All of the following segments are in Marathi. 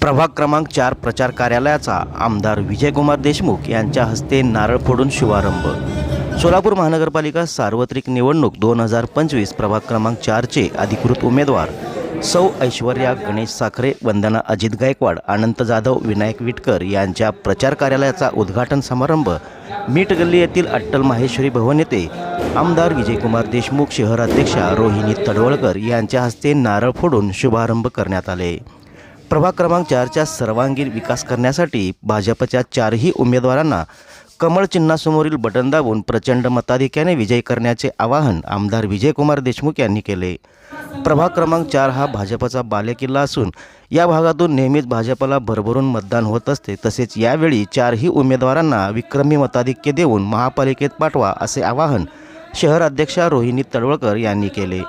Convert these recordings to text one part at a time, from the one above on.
प्रभाग क्रमांक चार प्रचार कार्यालयाचा आमदार विजयकुमार देशमुख यांच्या हस्ते नारळ फोडून शुभारंभ. सोलापूर महानगरपालिका सार्वत्रिक निवडणूक दोन हजार पंचवीस प्रभाग क्रमांक चारचे अधिकृत उमेदवार सौ ऐश्वर्या गणेश साखरे वंदना अजित गायकवाड अनंत जाधव विनायक विटकर यांच्या प्रचार कार्यालयाचा उद्घाटन समारंभ मीठ गल्ली येथील अट्टल माहेश्वरी भवन येथे आमदार विजयकुमार देशमुख शहराध्यक्षा रोहिणी तडवळकर यांच्या हस्ते नारळ फोडून शुभारंभ करण्यात आले. प्रभाग क्रमांक चारच्या सर्वांगीण विकास करण्यासाठी भाजपच्या चारही उमेदवारांना कमळ चिन्हासमोरील बटन दाबून प्रचंड मताधिक्याने विजय करण्याचे आवाहन आमदार विजयकुमार देशमुख यांनी केले. प्रभाग क्रमांक चार हा भाजपचा बालेकिल्ला असून या भागातून नेहमीच भाजपला भरभरून मतदान होत असते. तसेच यावेळी चारही उमेदवारांना विक्रमी मताधिक्य देऊन महापालिकेत पाठवा असे आवाहन शहर अध्यक्षा रोहिणी तळवळकर यांनी केले.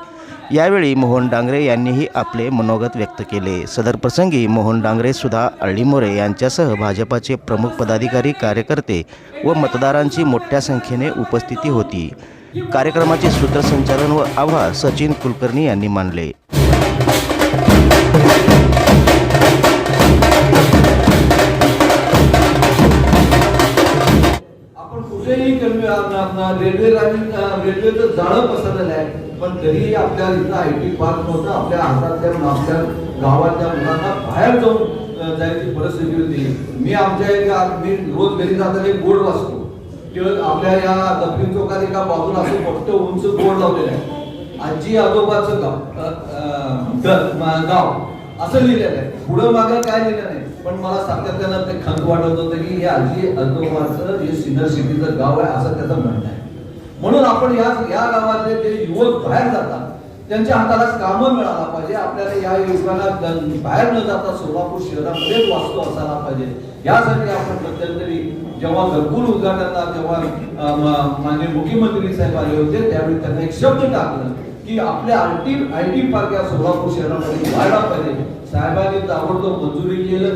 यावेळी मोहन डांगरे यांनीही आपले मनोगत व्यक्त केले. सदर प्रसंगी मोहन डांगरे सुधा अळीमोरे यांच्यासह भाजपाचे प्रमुख पदाधिकारी कार्यकर्ते व मतदारांची मोठ्या संख्येने उपस्थिती होती. कार्यक्रमाचे सूत्रसंचालन व आभार सचिन कुलकर्णी यांनी मानले. रेल्वे लाईन रेल्वेचं जाळं पसरलेलं आहे. पण तरीही आपल्या इथं आय टी पार्क नव्हतं आपल्या हातातल्या आपल्या गावातल्या मुलांना बाहेर जाऊन जायची परिस्थिती होती. मी आमच्या एका मी रोज घरी जाताना एक बोर्ड वाचतो. किंवा आपल्या या दक्षिण चौकात एका बाजूला असं फक्त उंच बोर्ड लावलेलं आहे. आजी आजोबाचं गाव गाव असं लिहिलेलं आहे. पुढं मागं काय लिहिलं नाही. पण मला सातत्यानं ते खंत वाटत होतं की हे आजी आजोबाचं जे सिनियर सिटीचं गाव आहे असं त्याचं म्हणणं आहे. म्हणून आपण या या गावातले जे युवक बाहेर जातात त्यांच्या हाताला कामं मिळाला पाहिजे. आपल्याला या युवकांना बाहेर न जाता सोलापूर शहरामध्येच वास्तू असायला पाहिजे. यासाठी आपण मध्यंतरी जेव्हा घरकुल उद्घाटनाला जेव्हा माननीय मुख्यमंत्री साहेब आले होते त्यावेळी त्यांना एक शब्द टाकलं. की आपल्या I T I T park या सोलापूर शहरामध्ये व्हायला पाहिजे साहेबांनी ताबडतोब मंजुरी केलं.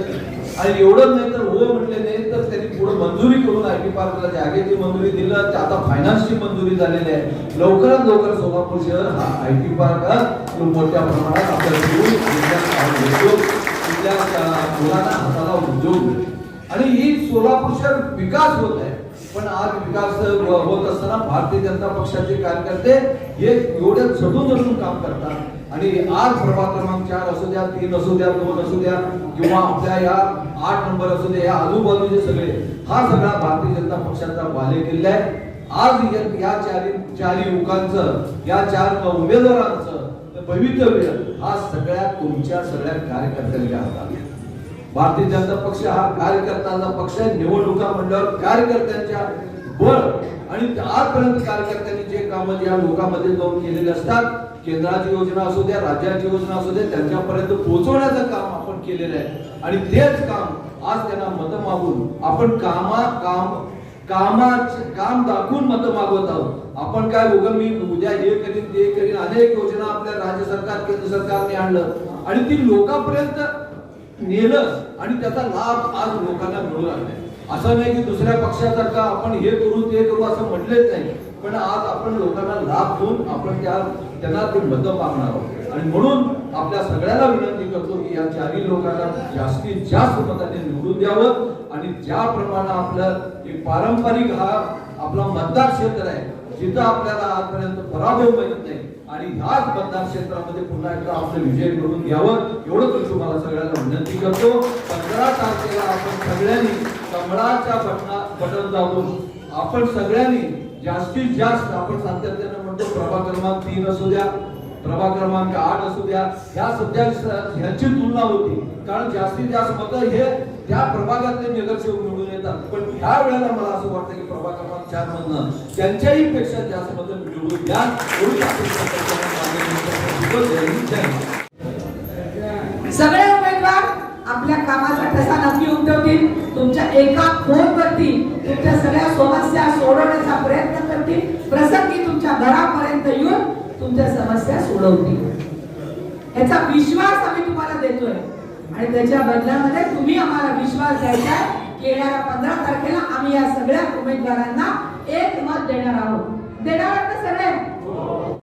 आणि एवढंच नाही तर हो म्हटले नाही तर त्यांनी पुढे मंजुरी करून आय टी पार्कला जागेची मंजुरी दिलं. ते आता फायनान्सची मंजुरी झालेली आहे. लवकरात लवकर सोलापूर शहर हा आय टी पार्क हा मोठ्या प्रमाणात आपल्या उद्योग मुलांना हाताला उद्योग आणि ही सोलापूर शहर विकास होत आहे. पण आज विकास होत असताना भारतीय जनता पक्षाचे कार्यकर्ते हे एवढे झटून झटून काम करतात. आणि आज प्रभाग क्रमांक चार असू द्या तीन असू द्या दोन असू द्या किंवा आपल्या या आठ नंबर असू द्या या आजूबाजूचे सगळे हा सगळा भारतीय जनता पक्षाचा बालेकिल्ला आहे. आज या- या चारी चार युवकांचं या चार उमेदवारांचं भवितव्य हा सगळ्या तुमच्या सगळ्या कार्यकर्त्यांच्या हातात भारतीय जनता पक्ष हा कार्यकर्त्यांचा पक्ष आहे. निवडणुका म्हणल्यावर कार्यकर्त्यांच्या बळ आणि आजपर्यंत कार्यकर्त्यांनी जे काम या लोकांमध्ये जाऊन केलेले असतात केंद्राची योजना असू द्या राज्याची योजना असू द्या त्यांच्यापर्यंत पोहोचवण्याचं काम आपण केलेलं आहे. आणि तेच काम आज त्यांना मत मागून आपण कामा काम कामाचे काम दाखवून मत मागवत आहोत. आपण काय उगम मी उद्या हे करीन ते करीन अनेक योजना आपल्या राज्य सरकार केंद्र सरकारने आणलं. आणि ती लोकांपर्यंत नेलं आणि त्याचा लाभ आज लोकांना मिळू लागलाय असं नाही की दुसऱ्या पक्षासारखा आपण हे करू ते करू असं म्हटलेच नाही. पण आज आपण लोकांना लाभ देऊन आपण त्या त्यांना ते मत मागणार आहोत. आणि म्हणून आपल्या सगळ्यांना विनंती करतो की या चारही लोकांना जास्तीत जास्त मताने निवडून द्यावं. आणि ज्याप्रमाणे आपलं एक पारंपरिक हा आपला मतदार क्षेत्र आहे जिथं आपल्याला आजपर्यंत पराभव मिळत नाही आणि ह्याच मतदारक्षेत्रामध्ये पुन्हा एकदा आपलं विजय करून घ्यावं एवढं मी तुम्हाला सगळ्यांना विनंती करतो. पंधरा तारखेला आपण सगळ्यांनी कमळाच्या बटना बटन दाबून आपण सगळ्यांनी जास्तीत जास्त आपण सातत्यानं म्हणतो प्रभाग क्रमांक तीन असू द्या प्रभाग क्रमांक आठ असू द्या. या सध्या ह्याची तुलना होती. कारण जास्तीत जास्त मतं हे त्या प्रभागातले नगरसेवक मिळून येतात. पण ह्या वेळेला मला असं वाटतं की प्रभाग क्रमांक चार मधनं त्यांच्याही पेक्षा जास्त मतं निवडून द्या. सगळे उमेदवार आपल्या कामाचा ठसा नक्की उमटवतील. तुमच्या एका फोनवरती तुमच्या सगळ्या समस्या सोडवण्याचा प्रयत्न करतील. प्रसंगी तुमच्या घरापर्यंत येऊन तुमच्या समस्या सोडवतील. याचा विश्वास आम्ही तुम्हाला देतोय. आणि त्याच्या बदल्यामध्ये तुम्ही आम्हाला विश्वास द्यायचा आहे की येणाऱ्या पंधरा तारखेला आम्ही या सगळ्या उमेदवारांना एक मत देणार आहोत. देणार आहात सगळे?